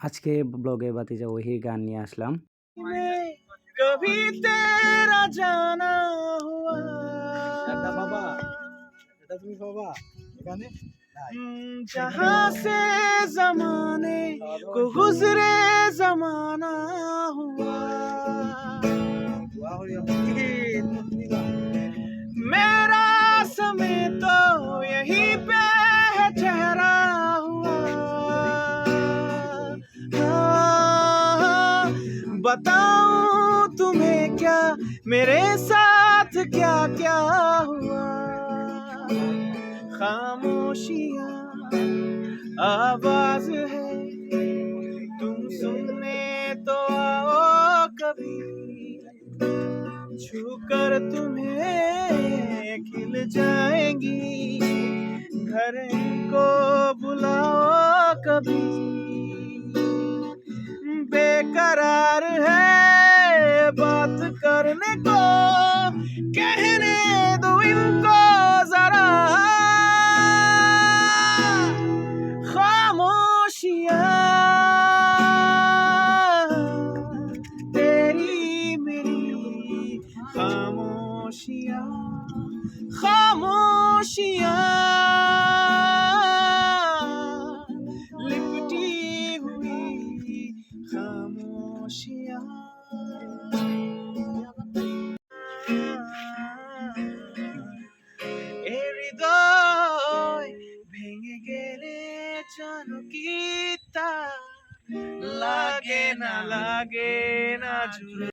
আজকে ব্লগে বাতিজা ওহি গান নিয়ে আসলাম में कभी तेरा जाना हुआ এটা বাবা এটা তুমি বাবা এখানে নাই हम्म, जहाँ से जमाने को गुजरे जमाना हुआ बताऊँ तुम्हें क्या? मेरे साथ क्या क्या हुआ? खामोशिया, आवाज़ है। तुम सुनने तो आओ कभी। छूकर तुम्हें खिल जाएँगी। घर को बुलाओ कभी। قرار ہے بات کرنے کو، کہنے دو ان کو ذرا۔ خاموشیاں، تیری میری خاموشیاں خاموشیاں۔ বসিয়া হৃদয় ভেঙে গেলে জানো লাগে না লাগে না জুড়ে